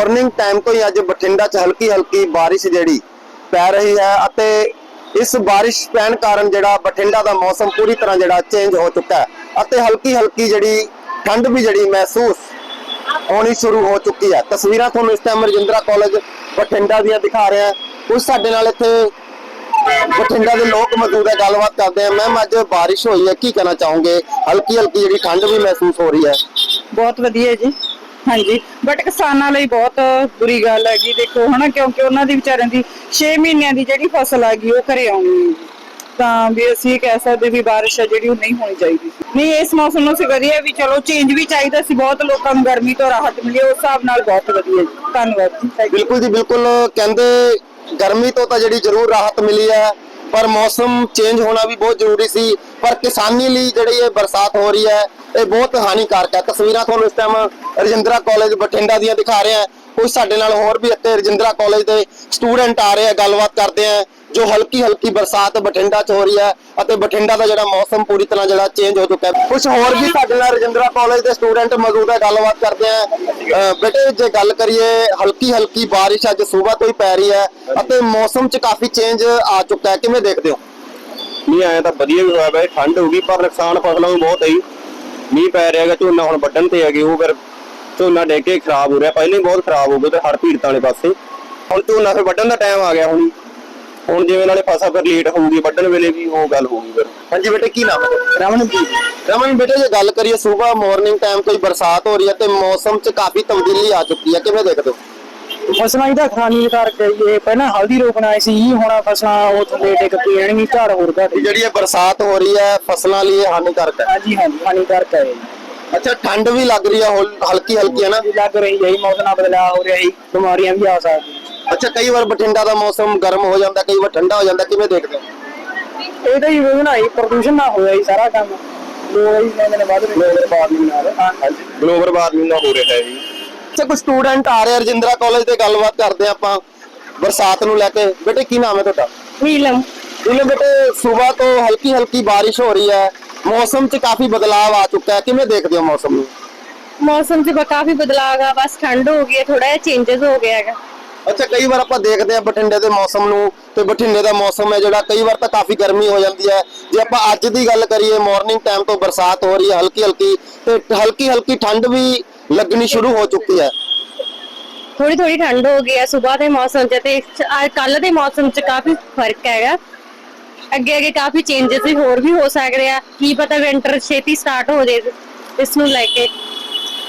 Morning time ਤੋਂ ਹੀ ਅੱਜ ਬਠਿੰਡਾ 'ਚ ਹਲਕੀ ਹਲਕੀ ਬਾਰਿਸ਼ ਜਿਹੜੀ ਪੈ ਰਹੀ ਹੈ ਅਤੇ ਇਸ ਬਾਰਿਸ਼ ਪੈਣ ਕਾਰਨ ਜਿਹੜਾ ਬਠਿੰਡਾ ਦਾ ਮੌਸਮ ਪੂਰੀ ਤਰ੍ਹਾਂ ਜਿਹੜਾ ਚੇਂਜ ਹੋ ਚੁੱਕਾ ਹੈ ਅਤੇ ਹਲਕੀ ਹਲਕੀ ਜਿਹੜੀ ਠੰਡ ਵੀ ਜਿਹੜੀ ਮਹਿਸੂਸ ਹੋਣੀ ਸ਼ੁਰੂ ਹੋ ਚੁੱਕੀ ਹੈ। ਤਸਵੀਰਾਂ ਤੁਹਾਨੂੰ ਇਸ ਟਾਈਮ ਰਜਿੰਦਰਾ ਕਾਲਜ ਬਠਿੰਡਾ ਦੀਆਂ ਦਿਖਾ ਰਹੇ ਹਾਂ। ਕੁਝ ਸਾਡੇ ਨਾਲ ਇੱਥੇ ਬਠਿੰਡਾ ਦੇ ਲੋਕ ਮੌਜੂਦ ਹੈ, ਗੱਲਬਾਤ ਕਰਦੇ ਆ ਮੈਮ ਅੱਜ ਬਾਰਿਸ਼ ਹੋਈ ਹੈ। ਕੀ ਕਹਿਣਾ ਚਾਹੋਗੇ? ਹਲਕੀ ਹਲਕੀ ਜਿਹੜੀ ਠੰਡ ਵੀ ਮਹਿਸੂਸ ਹੋ ਰਹੀ ਹੈ। ਬਹੁਤ ਵਧੀਆ ਜੀ। ਹਾਂਜੀ ਬਟ ਕਿਸਾਨਾਂ ਲਈ ਬਹੁਤ ਬੁਰੀ ਗੱਲ ਹੈਗੀ, ਦੇਖੋ ਹਨਾ, ਕਿਉਂਕਿ ਉਹਨਾਂ ਦੀ ਵਿਚਾਰਿਆਂ ਦੀ 6 ਮਹੀਨਿਆਂ ਦੀ ਜਿਹੜੀ ਫਸਲ ਹੈਗੀ ਉਹ ਘਰੇ ਆਉਣੀ ਹੈ। ਤਾਂ ਵੀ ਅਸੀਂ ਕਹਿ ਸਕਦੇ ਵੀ ਬਾਰਿਸ਼ ਆ ਜਿਹੜੀ, ਉਹ ਨਹੀਂ ਹੋਣੀ ਚਾਹੀਦੀ ਸੀ। ਨਹੀਂ, ਇਸ ਮੌਸਮ ਨੂੰ ਅਸੀਂ ਵਧੀਆ ਵੀ ਚਲੋ ਚੇਂਜ ਵੀ ਚਾਹੀਦਾ ਸੀ, ਬਹੁਤ ਲੋਕਾਂ ਨੂੰ ਗਰਮੀ ਤੋਂ ਰਾਹਤ ਮਿਲੀ, ਉਸ ਹਿਸਾਬ ਨਾਲ ਬਹੁਤ ਵਧੀਆ ਜੀ। ਧੰਨਵਾਦ ਜੀ ਬਿਲਕੁਲ ਜੀ, ਬਿਲਕੁਲ ਕਹਿੰਦੇ ਗਰਮੀ ਤੋਂ ਤਾਂ ਜਿਹੜੀ ਜ਼ਰੂਰ ਰਾਹਤ ਮਿਲੀ ਹੈ। ਪਰ ਮੌਸਮ ਚੇਂਜ ਹੋਣਾ ਵੀ ਬਹੁਤ ਜ਼ਰੂਰੀ ਸੀ। ਪਰ ਕਿਸਾਨੀ ਲਈ ਜਿਹੜੀ ਇਹ ਬਰਸਾਤ ਹੋ ਰਹੀ ਹੈ, ਇਹ ਬਹੁਤ ਹਾਨੀਕਾਰਕ ਹੈ। ਤਸਵੀਰਾਂ ਤੁਹਾਨੂੰ ਇਸ ਟਾਈਮ ਰਜਿੰਦਰਾ ਕਾਲਜ ਬਠਿੰਡਾ ਦੀਆਂ ਦਿਖਾ ਰਿਹਾ। ਹਾਂ ਕੁਝ ਸਾਡੇ ਨਾਲ ਹੋਰ ਵੀ ਇੱਥੇ ਰਜਿੰਦਰਾ ਕਾਲਜ ਦੇ ਸਟੂਡੈਂਟ ਆ ਰਹੇ ਆ, ਗੱਲਬਾਤ ਕਰਦੇ ਆ। ਜੋ ਹਲਕੀ ਹਲਕੀ ਬਰਸਾਤ ਬਠਿੰਡਾ 'ਚ ਹੋ ਰਹੀ ਹੈ ਅਤੇ ਬਠਿੰਡਾ ਦਾ ਜਿਹੜਾ ਮੌਸਮ ਪੂਰੀ ਤਰ੍ਹਾਂ ਜਿਹੜਾ ਚੇਂਜ ਹੋ ਚੁੱਕਾ ਹੈ। ਕੁਝ ਹੋਰ ਵੀ ਸਾਡੇ ਨਾਲ ਰਜਿੰਦਰਾ ਕਾਲਜ ਦੇ ਸਟੂਡੈਂਟ ਮੌਜੂਦ ਹੈ, ਗੱਲਬਾਤ ਕਰਦੇ ਆ ਬੇਟੇ, ਜੇ ਗੱਲ ਕਰੀਏ ਹਲਕੀ ਹਲਕੀ ਬਾਰਿਸ਼ ਅੱਜ ਸਵੇਰ ਤੋਂ ਹੀ ਪੈ ਰਹੀ ਹੈ ਅਤੇ ਮੌਸਮ 'ਚ ਕਾਫੀ ਚੇਂਜ ਆ ਚੁੱਕਾ ਹੈ। ਕਿਵੇਂ ਦੇਖਦੇ ਹੋ? ਮੀਂਹ ਆਇਆ ਤਾਂ ਵਧੀਆ ਵੀ ਹੋਇਆ ਵੈ ਠੰਡ ਹੋ ਗਈ, ਪਰ ਨੁਕਸਾਨ ਫਸਲਾਂ ਨੂੰ ਬਹੁਤ ਹੈ ਜੀ। ਮੀਂਹ ਪੈ ਰਿਹਾ ਹੈਗਾ, ਝੋਨਾ ਹੁਣ ਵੱਢਣ ਤੇ ਹੈਗੇ, ਉਹ ਫਿਰ ਝੋਨਾ ਡਿੱਗ ਖਰਾਬ ਹੋ ਰਿਹਾ। ਪਹਿਲਾਂ ਹੀ ਬਹੁਤ ਖਰਾਬ ਹੋ ਗਿਆ ਤੇ ਹਰ ਭੀੜਤਾਂ ਵਾਲੇ ਪਾਸੇ। ਹੁਣ ਝੋਨਾ ਫਿਰ ਵੱਢਣ ਦਾ ਟਾਈਮ ਆ ਗਿਆ ਹੁਣ। ਹੁਣ ਜਿਵੇਂ ਨਾਲੇ ਫਸਲ ਫਿਰ ਲੇਟ ਹੋਊਗੀ ਵੱਢਣ ਵੇਲੇ ਵੀ ਉਹ ਗੱਲ ਹੋਊਗੀ ਫਿਰ। ਹਾਂਜੀ ਬੇਟੇ ਕੀ ਨਾਮ ਹੈ? ਰਮਨਦੀਪ। ਰਮਨ ਬੇਟੇ ਜੇ ਗੱਲ ਕਰੀਏ ਸਵੇਰ ਮਾਰਨਿੰਗ ਟਾਈਮ ਹੀ ਬਰਸਾਤ ਹੋ ਰਹੀ ਹੈ ਤੇ ਮੌਸਮ 'ਚ ਕਾਫੀ ਤਬਦੀਲੀ ਆ ਚੁੱਕੀ ਹੈ ਕਿਵੇਂ ਦੇਖਦੇ ਹੋ? ਫਸਲਾਂ ਇਹਦਾ ਖਾਨੀ ਕਰਕੇ ਇਹ ਪਹਿਲਾਂ ਹਲਦੀ ਰੋਕਣ ਆਏ ਸੀ ਜੀ ਹੁਣ ਫਸਲਾਂ ਉਹ ਥੱਲੇ ਡਿੱਗ ਪਈਆਂ ਝਾੜ ਹੋਰ ਘਟ ਜਿਹੜੀ ਇਹ ਬਰਸਾਤ ਹੋ ਰਹੀ ਹੈ ਫਸਲਾਂ ਲਈ ਇਹ ਹਾਨੀਕਾਰਕ ਹੈ। ਹਾਂਜੀ ਹਾਂਜੀ ਹਾਨੀਕਾਰਕ ਹੈ। ਅੱਛਾ ਠੰਡ ਵੀ ਲੱਗ ਰਹੀ ਹੈ ਹਲਕੀ ਹਲਕੀ ਹੈ ਨਾ? ਲੱਗ ਰਹੀ ਹੈ ਮੌਸਮ ਨਾਲ ਬਦਲਾਅ ਹੋ ਰਿਹਾ ਹੈ ਬਿਮਾਰੀਆਂ ਵੀ ਆ ਸਕਦੀਆਂ। ਅੱਛਾ ਕਈ ਵਾਰ ਬਠਿੰਡਾ ਦਾ ਮੌਸਮ ਗਰਮ ਹੋ ਜਾਂਦਾ ਕਈ ਵਾਰ ਠੰਡਾ ਹੋ ਜਾਂਦਾ ਕਿਵੇਂ ਦੇਖਦੇ ਹੋ? ਇਹ ਤਾਂ ਹੀ ਬਣਾਈ ਪ੍ਰਦੂਸ਼ਣ ਨਾ ਹੋਇਆ ਜੀ ਸਾਰਾ ਕੰਮ। ਲੋਕ ਹੀ ਕਹਿੰਦੇ ਨੇ ਵੱਧ ਰਹੇ। ਵਾਰਮਿੰਗ ਨਾਲ। ਹਾਂਜੀ। ਗਲੋਬਲ ਵਾਰਮਿੰਗ ਨਾਲ ਹੋ ਰਿਹਾ ਹੈ ਜੀ। ਅੱਛਾ ਕੁਝ ਸਟੂਡੈਂਟ ਆ ਰਹੇ ਰਜਿੰਦਰਾ ਕਾਲਜ ਤੇ ਗੱਲਬਾਤ ਕਰਦੇ ਆ ਆਪਾਂ ਬਰਸਾਤ ਨੂੰ ਲੈ ਕੇ। ਬੇਟੇ ਕੀ ਨਾਮ ਹੈ ਤੁਹਾਡਾ? ਨੀਲਮ। ਜਿਵੇਂ ਬੇਟੇ ਸਵੇਰ ਤੋਂ ਹਲਕੀ ਹਲਕੀ ਬਾਰਿਸ਼ ਹੋ ਰਹੀ ਹੈ। ਮੌਸਮ 'ਚ ਕਾਫੀ ਬਦਲਾਅ ਆ ਚੁੱਕਾ ਹੈ। ਕਿਵੇਂ ਦੇਖਦੇ ਹੋ ਮੌਸਮ ਨੂੰ? ਮੌਸਮ 'ਚ ਕਾਫੀ ਬਦਲਾਅ ਆ। ਬਸ ਠੰਡ ਹੋ ਗਈ ਹੈ ਥੋੜਾ ਜਿਹਾ ਚੇਂਜਸ ਹੋ ਗਿਆ ਹੈਗਾ। ਅੱਛਾ ਕਈ ਵਾਰ ਆਪਾਂ ਦੇਖਦੇ ਆ ਬਠਿੰਡੇ ਦੇ ਮੌਸਮ ਨੂੰ ਤੇ ਬਠਿੰਡੇ ਦਾ ਮੌਸਮ ਹੈ ਜਿਹੜਾ ਕਈ ਵਾਰ ਤਾਂ ਕਾਫੀ ਗਰਮੀ ਹੋ ਜਾਂਦੀ ਹੈ। ਜੇ ਆਪਾਂ ਅੱਜ ਦੀ ਗੱਲ ਕਰੀਏ ਮਾਰਨਿੰਗ ਟਾਈਮ ਤੋਂ ਬਰਸਾਤ ਹੋ ਰਹੀ ਹੈ ਹਲਕੀ ਹਲਕੀ ਤੇ ਹਲਕੀ ਹਲਕੀ ਠੰਡ ਵੀ ਲੱਗਣੀ ਸ਼ੁਰੂ ਹੋ ਚੁੱਕੀ ਹੈ। ਥੋੜੀ ਥੋੜੀ ਠੰਡ ਹੋ ਗਈ ਹੈ ਸਵੇਰ ਦੇ ਮੌਸਮ 'ਚ ਤੇ ਕੱਲ ਦੇ ਮੌਸਮ 'ਚ ਕਾਫੀ ਫ਼ਰਕ ਹੈਗਾ। ਅੱਗੇ ਅੱਗੇ ਕਾਫੀ ਚੇਂਜਸ ਵੀ ਹੋਰ ਵੀ ਹੋ ਸਕਦੇ ਆ ਕੀ ਪਤਾ ਵਿੰਟਰ ਛੇਤੀ ਸਟਾਰਟ ਹੋ ਜੇ ਇਸ ਨੂੰ ਲੈ ਕੇ।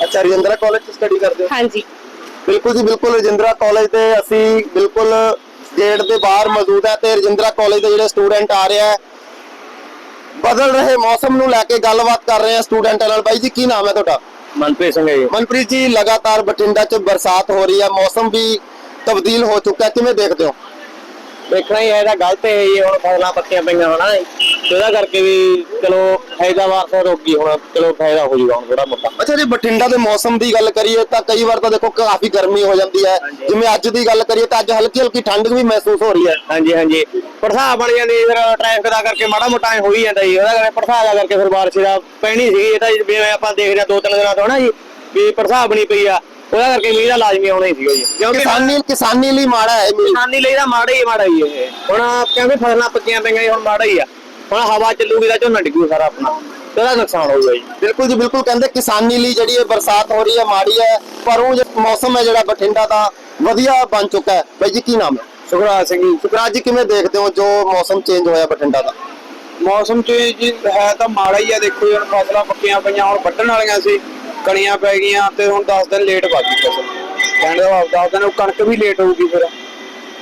ਅੱਛਾ ਰਜਿੰਦਰਾ ਕਾਲਜ 'ਚ ਸਟੱਡੀ ਕਰਦੇ ਹੋ? ਹਾਂਜੀ। ਬਿਲਕੁਲ ਜੀ ਬਿਲਕੁਲ ਰਜਿੰਦਰਾ ਕਾਲਜ ਦੇ ਅਸੀਂ ਬਿਲਕੁਲ ਗੇਟ ਦੇ ਬਾਹਰ ਮੌਜੂਦ ਹੈ ਤੇ ਰਜਿੰਦਰਾ ਕਾਲਜ ਦੇ ਜਿਹੜੇ ਸਟੂਡੈਂਟ ਆ ਰਿਹਾ ਹੈ ਬਦਲ ਰਹੇ ਮੌਸਮ ਨੂੰ ਲੈ ਕੇ ਗੱਲਬਾਤ ਕਰ ਰਹੇ ਹਾਂ ਸਟੂਡੈਂਟਾਂ ਨਾਲ। ਬਾਈ ਜੀ ਕੀ ਨਾਮ ਹੈ ਤੁਹਾਡਾ? ਮਨਪ੍ਰੀਤ ਸਿੰਘ ਹੈ ਜੀ। ਮਨਪ੍ਰੀਤ ਜੀ ਲਗਾਤਾਰ ਬਠਿੰਡਾ 'ਚ ਬਰਸਾਤ ਹੋ ਰਹੀ ਹੈ ਮੌਸਮ ਵੀ ਤਬਦੀਲ ਹੋ ਚੁੱਕਾ ਕਿਵੇਂ ਦੇਖਦੇ ਹੋ? ਦੇਖਣਾ ਹੀ ਹੈ ਇਹਦਾ ਗਲਤ ਹੈ ਜੀ ਹੁਣ ਫਸਲਾਂ ਪੱਕੀਆਂ ਪਈਆਂ ਹੋਣਾ ਤੇ ਉਹਦਾ ਕਰਕੇ ਵੀ ਚਲੋ ਫਾਇਦਾ ਵਾਸਤੇ ਰੋਕੀ ਹੁਣ ਚਲੋ ਫਾਇਦਾ ਹੋ ਜੂਗਾ ਹੁਣ ਥੋੜਾ ਮੋਟਾ। ਅੱਛਾ ਜੀ ਬਠਿੰਡਾ ਦੇ ਮੌਸਮ ਦੀ ਗੱਲ ਕਰੀਏ ਤਾਂ ਕਈ ਵਾਰ ਤਾਂ ਦੇਖੋ ਕਾਫੀ ਗਰਮੀ ਹੋ ਜਾਂਦੀ ਹੈ। ਜਿਵੇਂ ਅੱਜ ਦੀ ਗੱਲ ਕਰੀਏ ਤਾਂ ਅੱਜ ਹਲਕੀ ਹਲਕੀ ਠੰਡ ਵੀ ਮਹਿਸੂਸ ਹੋ ਰਹੀ ਹੈ। ਹਾਂਜੀ ਹਾਂਜੀ। ਪੜਸਾ ਬਣ ਜਾਂਦੀ ਫਿਰ ਟ੍ਰੈਫਿਕ ਦਾ ਕਰਕੇ ਮਾੜਾ ਮੋਟਾ ਹੋ ਹੀ ਜਾਂਦਾ ਜੀ। ਉਹਦਾ ਕਰਕੇ ਪੜਸਾ ਦਾ ਕਰਕੇ ਫਿਰ ਬਾਰਿਸ਼ ਦਾ ਪੈਣੀ ਸੀਗੀ। ਇਹ ਤਾਂ ਜਿਵੇਂ ਆਪਾਂ ਦੇਖ ਰਹੇ ਦੋ ਤਿੰਨ ਦਿਨਾਂ ਤੋਂ ਨਾ ਜੀ ਵੀ ਪੜਸਾ ਬਣੀ ਪਈ ਆ। ਉਹਦਾ ਕਰਕੇ ਮੀਂਹ ਦਾ ਲਾਜ਼ਮੀ ਆਉਣਾ ਹੀ ਸੀਗਾ ਜੀ। ਕਿਉਂਕਿ ਕਿਸਾਨੀ ਕਿਸਾਨੀ ਲਈ ਮਾੜਾ ਹੈ ਇਹ ਮੀਂਹ। ਕਿਸਾਨੀ ਲਈ ਤਾਂ ਮਾੜਾ ਹੀ ਮਾੜਾ ਹੀ ਇਹ। ਹੁਣ ਕਿਉਂਕਿ ਫਸਲਾਂ ਪੱਕੀਆਂ ਪਈਆਂ ਜੀ, ਹੁਣ ਮਾੜਾ ਹੀ ਆ। ਹੁਣ ਹਵਾ ਚੱਲੂਗੀ ਤਾਂ ਝੋਨਾ ਡਿੱਗੂ ਸਾਰਾ ਆਪਣਾ। ਤੇ ਉਹਦਾ ਨੁਕਸਾਨ ਹੋਊਗਾ ਜੀ। ਬਿਲਕੁਲ ਜੀ ਬਿਲਕੁਲ ਕਹਿੰਦੇ ਕਿਸਾਨੀ ਲਈ ਜਿਹੜੀ ਇਹ ਬਰਸਾਤ ਹੋ ਰਹੀ ਹੈ ਮਾੜੀ ਹੈ ਪਰ ਉਹ ਜੋ ਮੌਸਮ ਹੈ ਜਿਹੜਾ ਬਠਿੰਡਾ ਦਾ ਵਧੀਆ ਬਣ ਚੁੱਕਾ ਹੈ। ਬਾਈ ਜੀ ਕੀ ਨਾਮ ਹੈ? ਸੁਖਰਾਜ ਸਿੰਘ ਜੀ। ਸੁਖਰਾਜ ਜੀ ਕਿਵੇਂ ਦੇਖਦੇ ਹੋ ਜੋ ਮੌਸਮ ਚੇਂਜ ਹੋਇਆ ਬਠਿੰਡਾ ਦਾ? ਮੌਸਮ ਚ ਜੀ ਹੈ ਤਾਂ ਮਾੜਾ ਹੀ ਆ। ਦੇਖੋ ਜੀ ਹੁਣ ਫਸਲਾਂ ਪੱਕੀਆਂ ਪਈਆਂ ਹੁਣ ਵੱਢਣ ਵਾਲੀਆਂ ਸੀ। ਕਣੀਆਂ ਪੈ ਗਈਆਂ ਤੇ ਹੁਣ 10 ਦਿਨ ਲੇਟ ਵੱਢੀ ਫਸਲ ਕਹਿੰਦੇ ਉਹ 10 ਦਿਨ ਉਹ ਕਣਕ ਵੀ ਲੇਟ ਹੋਊਗੀ ਫਿਰ।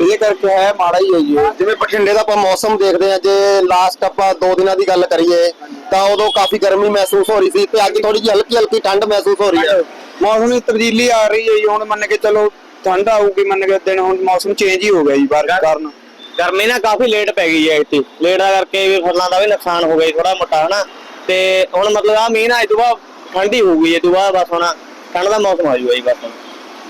ਇਹਦੇ ਕਰਕੇ ਹੈ ਮਾੜਾ ਹੀ ਹੈ ਜੀ। ਜਿਵੇਂ ਬਠਿੰਡੇ ਦਾ ਆਪਾਂ ਮੌਸਮ ਦੇਖਦੇ ਹਾਂ ਜੇ ਲਾਸਟ ਆਪਾਂ 2 ਦਿਨਾਂ ਦੀ ਗੱਲ ਕਰੀਏ ਤਾਂ ਉਦੋਂ ਕਾਫੀ ਗਰਮੀ ਮਹਿਸੂਸ ਹੋ ਰਹੀ ਸੀ ਤੇ ਅੱਜ ਥੋੜੀ ਜਿਹੀ ਹਲਕੀ ਹਲਕੀ ਠੰਡ ਮਹਿਸੂਸ ਹੋ ਰਹੀ ਹੈ। ਮੌਸਮ ਦੀ ਤਬਦੀਲੀ ਆ ਰਹੀ ਹੈ ਜੀ ਹੁਣ ਮੰਨ ਕੇ ਚਲੋ ਠੰਡ ਆਊਗੀ ਮੰਨ ਕੇ ਦਿਨ ਹੁਣ ਮੌਸਮ ਚੇਂਜ ਹੀ ਹੋ ਗਿਆ ਜੀ ਬਾਰਿਸ਼ ਕਾਰਨ ਗਰਮੀ ਨਾ ਕਾਫੀ ਲੇਟ ਪੈ ਗਈ ਹੈ ਇੱਥੇ। ਲੇਟ ਦਾ ਕਰਕੇ ਵੀ ਫਸਲਾਂ ਦਾ ਵੀ ਨੁਕਸਾਨ ਹੋ ਗਿਆ ਥੋੜਾ ਮੋਟਾ ਹਨਾ। ਤੇ ਹੁਣ ਮਤਲਬ ਆ ਮੀਂਹ ਨਾ ਇਹ ਤੋਂ ਬਾਅਦ ਠੰਡੀ ਹੋਊਗੀ ਇਹ ਤੋਂ ਬਾਅਦ ਬਸ ਹੁਣ ਠੰਡ ਦਾ ਮੌਸਮ ਆ ਜਾਊਗਾ ਜੀ ਬਸ।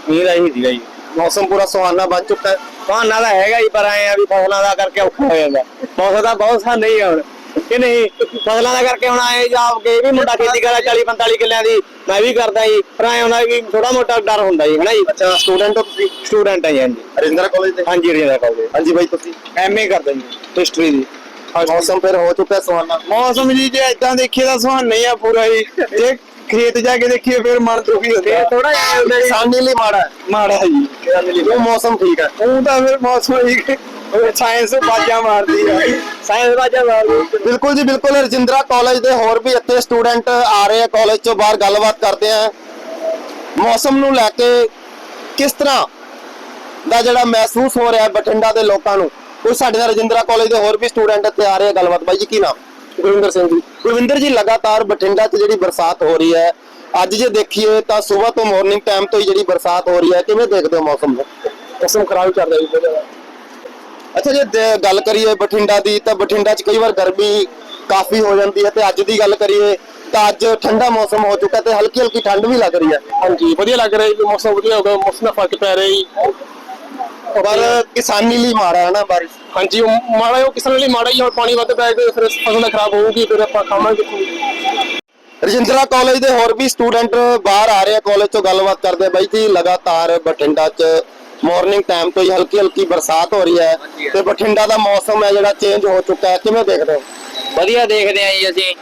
ਮੀਂਹ ਦਾ ਹੀ ਸੀਗਾ ਜੀ। ਮੌਸਮ ਪੂਰਾ ਸੁਹਾਨਾ ਬਣ ਚੁੱਕਾ ਹੈ। ਬਹਾਨਾ ਤਾਂ ਹੈਗਾ ਜੀ ਪਰ ਐ ਆ ਵੀ ਫਸਲਾਂ ਦਾ ਕਰਕੇ ਔਖਾ ਹੋ ਜਾਂਦਾ। ਮੌਸਮ ਦਾ ਬਹੁਤ ਸਾ ਨਹੀਂ ਆ ਹੁਣ। ਕਿ ਨਹੀਂ ਫਸਲਾਂ ਦਾ ਕਰਕੇ ਹੁਣ ਆਏ ਜਾਬ ਕੇ ਵੀ ਮੁੰਡਾ ਖੇਤੀ ਕਰਦਾ 40 45 ਕਿੱਲਿਆਂ ਦੀ ਮੈਂ ਵੀ ਕਰਦਾ ਜੀ। ਪਰ ਐ ਹੁੰਦਾ ਵੀ ਥੋੜਾ ਮੋਟਾ ਡਰ ਹੁੰਦਾ ਜੀ ਹਨਾ ਜੀ? ਅੱਛਾ ਸਟੂਡੈਂਟ ਹੋ ਤੁਸੀਂ? ਸਟੂਡੈਂਟ ਹੈ ਜੀ ਹਾਂਜੀ। ਰਜਿੰਦਰਾ ਕਾਲਜ ਦੇ? ਹਾਂਜੀ ਰੇਂਦਾ ਕਾਲਜ ਹਾਂਜੀ ਬਾਈ ਤੁਸੀਂ? ਐਮਏ ਕਰਦਾ ਜੀ ਹਿਸਟਰੀ ਦੀ। ਮੌਸਮ ਫਿਰ ਹੋ ਚੁੱਕਿਆ ਸੁਹਾਨਾ। ਮੌਸਮ ਜੀ ਜੇ ਇਦਾਂ ਦੇਖੀਏ ਤਾਂ ਸੁਹਾਨਾ ਹੀ ਆ ਪੂਰਾ ਹੀ ਜੇ ਖੇਤ ਜਾ ਕੇ ਦੇਖੀਏ ਫਿਰ ਮਨ ਦੁਖੀ ਹੁੰਦਾ। ਥੋੜਾ ਜਿਹਾ ਹੁੰਦਾ ਜੀ। ਕਿਸਾਨੀ ਲਈ ਮਾੜਾ ਹੈ। ਮਾੜਾ ਜੀ। ਉਹ ਮੌਸਮ ਠੀਕ ਹੈ। ਉਹ ਤਾਂ ਫਿਰ ਮੌਸਮ ਹੀ ਸਾਇੰਸ ਬਾਜਾ ਮਾਰਦੀ ਆ। ਸਾਇੰਸ ਵਾਜਾ ਮਾਰਦੀ ਬਿਲਕੁਲ ਜੀ ਬਿਲਕੁਲ। ਰਜਿੰਦਰਾ ਕਾਲਜ ਦੇ ਹੋਰ ਵੀ ਇੱਥੇ ਸਟੂਡੈਂਟ ਆ ਰਹੇ ਆ ਕਾਲਜ ਚੋਂ ਬਾਹਰ ਗੱਲਬਾਤ ਕਰਦੇ ਆ। ਮੌਸਮ ਨੂੰ ਲੈ ਕੇ ਕਿਸ ਤਰ੍ਹਾਂ ਦਾ ਜਿਹੜਾ ਮਹਿਸੂਸ ਹੋ ਰਿਹਾ ਹੈ ਬਠਿੰਡਾ ਦੇ ਲੋਕਾਂ ਨੂੰ? ਕੋਈ ਸਾਡੇ ਨਾਲ ਰਜਿੰਦਰਾ ਕਾਲਜ ਦੇ ਹੋਰ ਵੀ ਸਟੂਡੈਂਟ ਇੱਥੇ ਆ ਰਹੇ ਆ। ਗੱਲਬਾਤ। ਬਾਈ ਜੀ ਕੀ ਨਾਮ? ਗੁਰਵਿੰਦਰ ਸਿੰਘ ਜੀ। ਗੁਰਵਿੰਦਰ ਜੀ ਲਗਾਤਾਰ ਬਠਿੰਡਾ 'ਚ ਜਿਹੜੀ ਬਰਸਾਤ ਹੋ ਰਹੀ ਹੈ ਅੱਜ ਜੇ ਦੇਖੀਏ ਤਾਂ ਸਵੇਰ ਤੋਂ ਮਾਰਨਿੰਗ ਟਾਈਮ ਤੋਂ ਹੀ ਜਿਹੜੀ ਬਰਸਾਤ ਹੋ ਰਹੀ ਹੈ ਕਿਵੇਂ ਦੇਖਦੇ ਹੋ ਮੌਸਮ ਨੂੰ? ਮੌਸਮ ਖਰਾਬ ਚੱਲ ਰਿਹਾ ਜੀ ਬਹੁਤ ਜ਼ਿਆਦਾ। ਅੱਛਾ ਜੇ ਗੱਲ ਕਰੀਏ ਬਠਿੰਡਾ ਦੀ ਤਾਂ ਬਠਿੰਡਾ 'ਚ ਕਈ ਵਾਰ ਗਰਮੀ ਕਾਫੀ ਹੋ ਜਾਂਦੀ ਹੈ ਤੇ ਅੱਜ ਦੀ ਗੱਲ ਕਰੀਏ ਤਾਂ ਅੱਜ ਠੰਡਾ ਮੌਸਮ ਹੋ ਚੁੱਕਾ ਤੇ ਹਲਕੀ ਹਲਕੀ ਠੰਡ ਵੀ ਲੱਗ ਰਹੀ ਹੈ। ਹਾਂਜੀ ਵਧੀਆ ਲੱਗ ਰਿਹਾ ਜੀ ਮੌਸਮ ਵਧੀਆ ਹੋ ਗਿਆ ਮੌਸਮ ਦਾ ਫ਼ਰਕ ਪੈ ਰਿਹਾ ਜੀ। ਪਰ ਕਿਸਾਨੀ ਲਈ ਮਾੜਾ ਹੈ ਨਾ ਬਾਰਿਸ਼। ਹਾਂਜੀ ਉਹ ਮਾੜਾ ਉਹ ਕਿਸਾਨ ਲਈ ਮਾੜਾ ਹੀ ਹੁਣ ਪਾਣੀ ਵੱਧ ਪੈ ਗਿਆ ਫਿਰ ਫਸਲ ਖਰਾਬ ਹੋਊਗੀ ਫਿਰ ਆਪਾਂ ਖਾਵਾਂਗੇ ਕਿੱਥੋਂ ਰਜਿੰਦਰਾ ਕਾਲਜ ਦੇ ਹੋਰ ਵੀ ਸਟੂਡੈਂਟ ਬਾਹਰ ਆ ਰਹੇ ਆ ਕਾਲਜ ਤੋਂ ਗੱਲਬਾਤ ਕਰਦੇ ਆ ਬਾਈ ਜੀ ਲਗਾਤਾਰ ਬਠਿੰਡਾ 'ਚ ਮਾਰਨਿੰਗ ਟਾਈਮ ਤੋਂ ਹੀ ਹਲਕੀ ਹਲਕੀ ਬਰਸਾਤ ਹੋ ਰਹੀ ਹੈ ਤੇ ਬਠਿੰਡਾ ਦਾ ਮੌਸਮ ਹੈ ਜਿਹੜਾ ਚੇਂਜ ਹੋ ਚੁੱਕਾ ਹੈ ਕਿਵੇਂ ਦੇਖਦੇ ਹੋ? ਵਧੀਆ ਦੇਖਦੇ ਆਂ ਜੀ ਅਸੀਂ।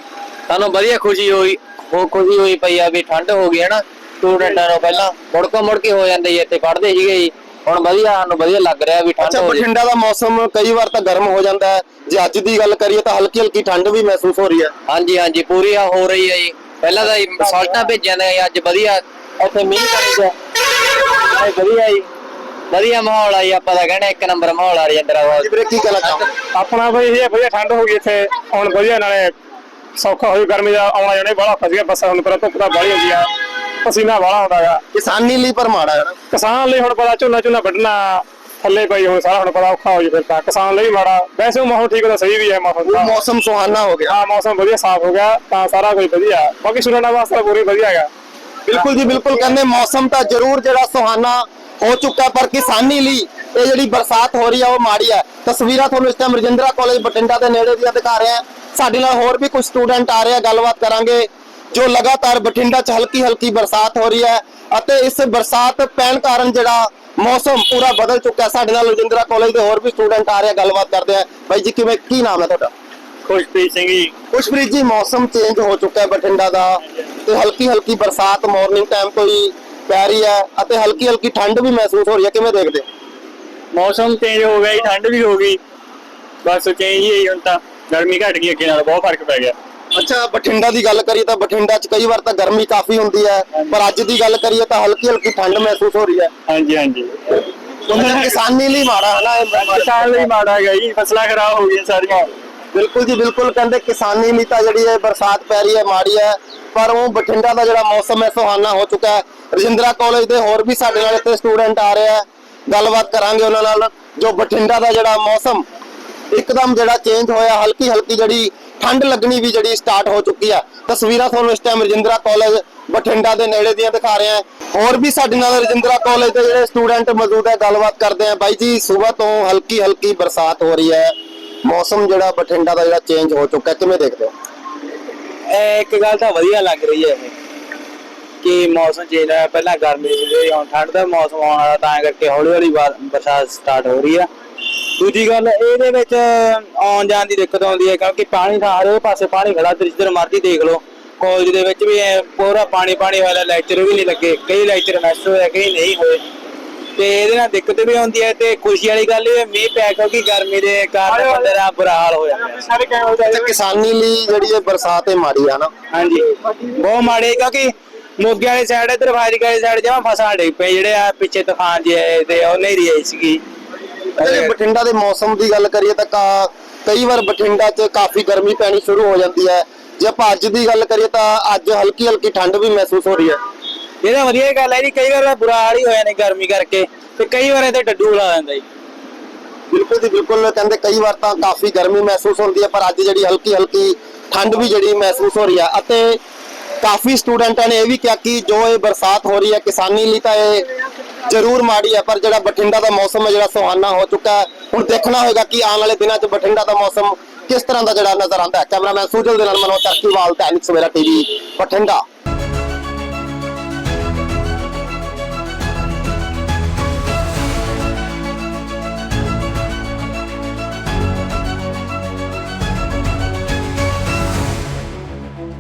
ਸਾਨੂੰ ਵਧੀਆ ਖੁਸ਼ੀ ਹੋਈ ਹੋ ਖੁਸ਼ੀ ਹੋਈ ਪਈ ਆ ਵੀ ਠੰਡ ਹੋ ਗਈ ਹੈ ਨਾ ਸਟੂਡੈਂਟਾਂ ਨੂੰ ਪਹਿਲਾਂ। ਮੁੜਕੋ ਮੁੜ ਕੇ ਹੋ ਜਾਂਦੇ ਜੀ ਇੱਥੇ ਪੜ੍ਹਦੇ ਸੀਗੇ ਜੀ। ਹੁਣ ਵਧੀਆ ਸਾਨੂੰ ਵਧੀਆ ਲੱਗ ਰਿਹਾ ਵੀ ਠੰਡ ਅੱਛਾ ਹੋ ਗਈ ਬਠਿੰਡਾ ਦਾ ਮੌਸਮ ਕਈ ਵਾਰ ਤਾਂ ਗਰਮ ਹੋ ਜਾਂਦਾ ਹੈ। ਜੇ ਅੱਜ ਦੀ ਗੱਲ ਕਰੀਏ ਤਾਂ ਹਲਕੀ ਹਲਕੀ ਠੰਡ ਵੀ ਮਹਿਸੂਸ ਹੋ ਰਹੀ ਹੈ। ਹਾਂਜੀ ਹਾਂਜੀ ਪੂਰੀ ਆ ਹੋ ਰਹੀ ਹੈ ਜੀ। ਪਹਿਲਾਂ ਤਾਂ ਜੀ ਸਾਲਟਾਂ ਭੇਜਿਆ ਨੇ ਅੱਜ ਵਧੀਆ। ਇੱਥੇ ਮੀਂਹ ਕਰੀ ਜਾ। ਇਹ ਵਧੀਆ ਜੀ। ਵਧੀਆ ਮਾਹੌਲ ਆ ਜੀ ਆਪਾਂ ਤਾਂ ਕਹਿੰਦੇ ਇੱਕ ਨੰਬਰ ਮਾਹੌਲ ਆ ਜੀ ਵੀਰੇ ਕੀ ਕਹਿਣਾ ਚਾਹੋ ਆਪਣਾ ਬਈ ਇਹ ਵਧੀਆ ਠੰਡ ਹੋ ਗਈ ਇੱਥੇ। ਹੁਣ ਵਧੀਆ ਨਾਲੇ ਸੌਖਾ ਹੋਈ ਗਰਮੀ ਦਾ ਆਉਣਾ ਜਾਣਾ ਬੜਾ ਫਸ ਗਿਆ। ਬੱਸਾਂ ਹੁਣ ਪਰ ਧੁੱਪ ਤਾਂ ਬਾਹਲੀ ਹੁੰਦੀ ਆ। ਪਸੀਨਾ ਬਾਹਲਾ ਆਉਂਦਾ ਗਾ ਕਿਸਾਨੀ ਲਈ ਪਰ ਮਾੜਾ ਹੈ ਨਾ। ਕਿਸਾਨ ਲਈ ਹੁਣ ਪਤਾ ਝੋਨਾ ਝੋਨਾ ਵੱਢਣਾ ਥੱਲੇ ਪਈ ਹੁਣ ਸਾਰਾ ਹੁਣ ਪਤਾ ਔਖਾ ਹੋ ਜੀ ਫਿਰ ਤਾਂ। ਕਿਸਾਨ ਲਈ ਮਾੜਾ। ਵੈਸੇ ਉਹ ਮੌਸਮ ਠੀਕ ਹੁੰਦਾ ਸਹੀ ਵੀ ਹੈ ਮੌਸਮ ਉਹ ਦਾ ਮੌਸਮ ਸੁਹਾਨਾ ਹੋ ਗਿਆ। ਹਾਂ ਮੌਸਮ ਵਧੀਆ ਸਾਫ਼ ਹੋ ਗਿਆ ਤਾਂ ਸਾਰਾ ਕੁਝ ਵਧੀਆ। ਬਾਕੀ ਸਟੂਡੈਂਟਾਂ ਵਾਸਤੇ ਤਾਂ ਪੂਰੀ ਵਧੀਆ ਹੈਗਾ। ਬਿਲਕੁਲ ਜੀ ਬਿਲਕੁਲ ਕਹਿੰਦੇ ਮੌਸਮ ਤਾਂ ਜ਼ਰੂਰ ਜਿਹੜਾ ਸੁਹਾਨਾ ਹੋ ਚੁੱਕਾ ਪਰ ਕਿਸਾਨੀ ਲਈ ਇਹ ਜਿਹੜੀ ਬਰਸਾਤ ਹੋ ਰਹੀ ਹੈ ਉਹ ਮਾੜੀ ਹੈ ਤਸਵੀਰਾਂ ਤੁਹਾਨੂੰ ਇਸ ਟਾਈਮ ਰਜਿੰਦਰਾ ਕਾਲਜ ਬਠਿੰਡਾ ਦੇ ਨੇੜੇ ਦੀਆਂ ਦਿਖਾ ਰਹੇ। ਹਾਂ ਸਾਡੇ ਨਾਲ ਹੋਰ ਵੀ ਕੁਝ ਸਟੂਡੈਂਟ ਆ ਰਹੇ ਆ ਗੱਲਬਾਤ ਕਰਾਂਗੇ। ਜੋ ਲਗਾਤਾਰ ਬਠਿੰਡਾ 'ਚ ਹਲਕੀ ਹਲਕੀ ਬਰਸਾਤ ਹੋ ਰਹੀ ਹੈ ਅਤੇ ਇਸ ਬਰਸਾਤ ਪੈਣ ਕਾਰਨ ਜਿਹੜਾ ਮੌਸਮ ਪੂਰਾ ਬਦਲ ਚੁੱਕਾ ਸਾਡੇ ਨਾਲ ਰਜਿੰਦਰਾ ਕਾਲਜ ਦੇ ਹੋਰ ਵੀ ਸਟੂਡੈਂਟ ਆ ਰਹੇ ਆ ਗੱਲਬਾਤ ਕਰਦੇ ਆ। ਬਾਈ ਜੀ ਕਿਵੇਂ ਕੀ ਨਾਮ ਹੈ ਤੁਹਾਡਾ? ਖੁਸ਼ਪ੍ਰੀਤ ਸਿੰਘ ਜੀ। ਖੁਸ਼ਪ੍ਰੀਤ ਜੀ ਮੌਸਮ ਚੇਂਜ ਹੋ ਚੁੱਕਾ ਹੈ ਬਠਿੰਡਾ ਦਾ ਤੇ ਹਲਕੀ ਹਲਕੀ ਬਰਸਾਤ ਮਾਰਨਿੰਗ ਟਾਈਮ ਹੀ ਪੈ ਰਹੀ ਹੈ ਅਤੇ ਹਲਕੀ ਹਲਕੀ ਠੰਡ ਵੀ ਮਹਿਸੂਸ ਹੋ ਰਹੀ ਹੈ। ਕਿਵੇਂ ਦੇਖਦੇ? ਮੌਸਮ ਚੇਂਜ ਹੋ ਗਿਆ ਜੀ ਠੰਡ ਵੀ ਹੋ ਗਈ। ਬਸ ਚੇਂਜ ਹੈ ਹੁਣ ਤਾਂ। ਗਰਮੀ ਘਟ ਗਈ ਅੱਗੇ ਨਾਲ ਬਹੁਤ ਫ਼ਰਕ ਪੈ ਗਿਆ। ਅੱਛਾ ਬਠਿੰਡਾ ਦੀ ਗੱਲ ਕਰੀਏ ਤਾਂ ਬਠਿੰਡਾ 'ਚ ਕਈ ਵਾਰ ਤਾਂ ਗਰਮੀ ਕਾਫੀ ਹੁੰਦੀ ਹੈ ਪਰ ਅੱਜ ਦੀ ਗੱਲ ਕਰੀਏ ਤਾਂ ਹਲਕੀ ਹਲਕੀ ਠੰਡ ਮਹਿਸੂਸ ਹੋ ਰਹੀ ਹੈ। ਹਾਂਜੀ ਹਾਂਜੀ। ਉਹਨਾਂ ਕਿਸਾਨੀ ਲਈ ਮਾੜਾ ਹੈ ਨਾ ਇਹ ਕਿਸਾਨ ਲਈ ਮਾੜਾ ਹੈਗਾ ਜੀ ਫਸਲਾਂ ਖਰਾਬ ਹੋ ਗਈਆਂ ਸਾਰੀਆਂ। ਬਿਲਕੁਲ ਜੀ ਬਿਲਕੁਲ ਕਹਿੰਦੇ ਕਿਸਾਨੀ ਲਈ ਤਾਂ ਜਿਹੜੀ ਇਹ ਬਰਸਾਤ ਪੈ ਰਹੀ ਹੈ ਮਾੜੀ ਹੈ ਪਰ ਉਹ ਬਠਿੰਡਾ ਦਾ ਜਿਹੜਾ ਮੌਸਮ ਹੈ ਸੁਹਾਨਾ ਹੋ ਚੁੱਕਾ ਹੈ। ਰਜਿੰਦਰਾ ਕਾਲਜ ਦੇ ਹੋਰ ਵੀ ਸਾਡੇ ਨਾਲ ਇੱਥੇ ਸਟੂਡੈਂਟ ਆ ਰਹੇ ਆ ਗੱਲਬਾਤ ਕਰਾਂਗੇ ਉਹਨਾਂ ਨਾਲ ਜੋ ਬਠਿੰਡਾ ਦਾ ਜਿਹੜਾ ਮੌਸਮ ਇੱਕਦਮ ਜਿਹੜਾ ਚੇਂਜ ਹੋਇਆ ਹਲਕੀ ਹਲਕੀ ਜਿਹੜੀ ਠੰਡ ਲੱਗਣੀ ਵੀ ਜਿਹੜੀ ਸਟਾਰਟ ਹੋ ਚੁੱਕੀ ਆ। ਤਸਵੀਰਾਂ ਤੁਹਾਨੂੰ ਇਸ ਟਾਈਮ ਰਜਿੰਦਰਾ ਕਾਲਜ ਬਠਿੰਡਾ ਦੇ ਨੇੜੇ ਦੀਆਂ ਦਿਖਾ ਰਹੇ ਹੋਰ ਵੀ ਸਾਡੇ ਨਾਲ ਰਜਿੰਦਰਾ ਕਾਲਜ ਦੇ ਜਿਹੜੇ ਸਟੂਡੈਂਟ ਮੌਜੂਦ ਹੈ, ਗੱਲਬਾਤ ਕਰਦੇ ਆ ਬਾਈ ਜੀ, ਸਵੇਰ ਤੋਂ ਹਲਕੀ ਹਲਕੀ ਬਰਸਾਤ ਹੋ ਰਹੀ ਹੈ। ਮੌਸਮ ਜਿਹੜਾ ਬਠਿੰਡਾ ਦਾ ਜਿਹੜਾ ਚੇਂਜ ਹੋ ਚੁੱਕਾ ਕਿਵੇਂ ਦੇਖਦੇ ਹੋ? ਇਹ ਇੱਕ ਗੱਲ ਤਾਂ ਵਧੀਆ ਲੱਗ ਰਹੀ ਹੈ ਇਹ, ਕਿ ਮੌਸਮ ਚੇਂਜ ਹੋਇਆ। ਪਹਿਲਾਂ ਗਰਮੀ ਸੀ ਹੁਣ ਠੰਡ ਦਾ ਮੌਸਮ ਆਉਣ ਵਾਲਾ, ਤਾਂ ਕਰਕੇ ਹੌਲੀ ਹੌਲੀ ਬਰਸਾਤ ਸਟਾਰਟ ਹੋ ਰਹੀ ਆ। ਦੂਜੀ ਗੱਲ ਇਹਦੇ ਵਿੱਚ ਆਉਣ ਜਾਣ ਦੀ ਦਿੱਕਤ ਆਉਂਦੀ ਹੈ ਕਿਉਂਕਿ ਪਾਣੀ ਤਾਂ ਹਰੇ ਪਾਸੇ ਪਾਣੀ ਖੜਾ ਤੇ ਜਿੱਧਰ ਮਰਜ਼ੀ ਦੇਖ ਲਓ। ਕਾਲਜ ਦੇ ਵਿੱਚ ਵੀ ਐਂ ਪੂਰਾ ਪਾਣੀ ਪਾਣੀ ਹੋਇਆ ਲੈਕਚਰ ਵੀ ਨਹੀਂ ਲੱਗੇ। ਕਈ ਲੈਕਚਰ ਮਿਸ ਹੋਏ ਕਈ ਨਹੀਂ ਹੋਏ। ਤੇ ਇਹਦੇ ਨਾਲ ਦਿੱਕਤ ਵੀ ਆਉਂਦੀ ਹੈ ਤੇ ਖੁਸ਼ੀ ਵਾਲੀ ਗੱਲ ਇਹ ਹੈ ਮੀਂਹ ਪਿਆ ਕਿਉਂਕਿ ਗਰਮੀ ਦੇ ਕਾਰਨ ਬੰਦੇ ਦਾ ਬੁਰਾ ਹਾਲ ਹੋ ਜਾਂਦਾ ਹੈ। ਸਾਰੇ ਕਹਿ ਤੇ ਕਿਸਾਨੀ ਲਈ ਜਿਹੜੀ ਇਹ ਬਰਸਾਤ ਹੈ ਮਾੜੀ ਆ ਨਾ। ਹਾਂਜੀ ਬਹੁਤ ਮਾੜੇ ਕਿਉਂਕਿ ਮੋਗੇ ਵਾਲੀ ਸਾਈਡ ਇਧਰ ਫਾਜ਼ਿਲਕਾ ਵਾਲੀ ਸਾਈਡ ਜਮਾ ਫਸਾ ਡੇ ਪਏ ਜਿਹੜੇ ਆ ਪਿੱਛੇ ਤੂਫਾਨ ਜੇ ਆਏ ਤੇ ਉਹ ਨਹੀਂ ਰਹੀ ਸੀਗੀ। ਜੇ ਬਠਿੰਡਾ ਦੇ ਮੌਸਮ ਦੀ ਗੱਲ ਕਰੀਏ ਤਾਂ ਕਈ ਵਾਰ ਬਠਿੰਡਾ 'ਚ ਕਾਫੀ ਗਰਮੀ ਪੈਣੀ ਸ਼ੁਰੂ ਹੋ ਜਾਂਦੀ ਹੈ। ਜੇ ਆਪਾਂ ਅੱਜ ਦੀ ਗੱਲ ਕਰੀਏ ਤਾਂ ਅੱਜ ਹਲਕੀ ਹਲਕੀ ਠੰਡ ਵੀ ਮਹਿਸੂਸ ਹੋ ਰਹੀ ਹੈ। ਇਹਦਾ ਵਧੀਆ ਗੱਲ ਹੈ ਜੀ ਕਈ ਵਾਰ ਬੁਰਾ ਹਾਲ ਹੀ ਹੋਇਆ ਨੇ ਗਰਮੀ ਕਰਕੇ ਤੇ ਕਈ ਵਾਰ ਇਹਦੇ ਡੱਡੂ ਲਾ ਦਿੰਦਾ ਜੀ। ਬਿਲਕੁਲ ਜੀ ਬਿਲਕੁਲ ਕਹਿੰਦੇ ਕਈ ਵਾਰ ਤਾਂ ਕਾਫੀ ਗਰਮੀ ਮਹਿਸੂਸ ਹੁੰਦੀ ਹੈ ਪਰ ਅੱਜ ਜਿਹੜੀ ਹਲਕੀ ਹਲਕੀ ਠੰਡ ਵੀ ਜਿਹੜੀ ਮਹਿਸੂਸ ਹੋ ਰਹੀ ਹੈ ਅਤੇ ਕਾਫੀ ਸਟੂਡੈਂਟਾਂ ਨੇ ਇਹ ਵੀ ਕਿਹਾ ਕਿ ਜੋ ਇਹ ਬਰਸਾਤ ਹੋ ਰਹੀ ਹੈ, ਕਿਸਾਨੀ ਲਈ ਤਾਂ ਇਹ ਜ਼ਰੂਰ ਮਾੜੀ ਹੈ, ਪਰ ਜਿਹੜਾ ਬਠਿੰਡਾ ਦਾ ਮੌਸਮ ਹੈ, ਜਿਹੜਾ ਸੁਹਾਨਾ ਹੋ ਚੁੱਕਾ ਹੈ, ਹੁਣ ਦੇਖਣਾ ਹੋਏਗਾ ਕਿ ਆਉਣ ਵਾਲੇ ਦਿਨਾਂ 'ਚ ਬਠਿੰਡਾ ਦਾ ਮੌਸਮ ਕਿਸ ਤਰ੍ਹਾਂ ਦਾ ਜਿਹੜਾ ਨਜ਼ਰ ਆਉਂਦਾ ਹੈ। ਕੈਮਰਾਮੈਨ ਸੁਜਲ ਦੇ ਨਾਲ ਮਨੋਜ ਤਰਕੀਵਾਲ ਦੈਨਿਕ ਅਨਿਕ ਸਵੇਰਾ ਟੀਵੀ, ਬਠਿੰਡਾ।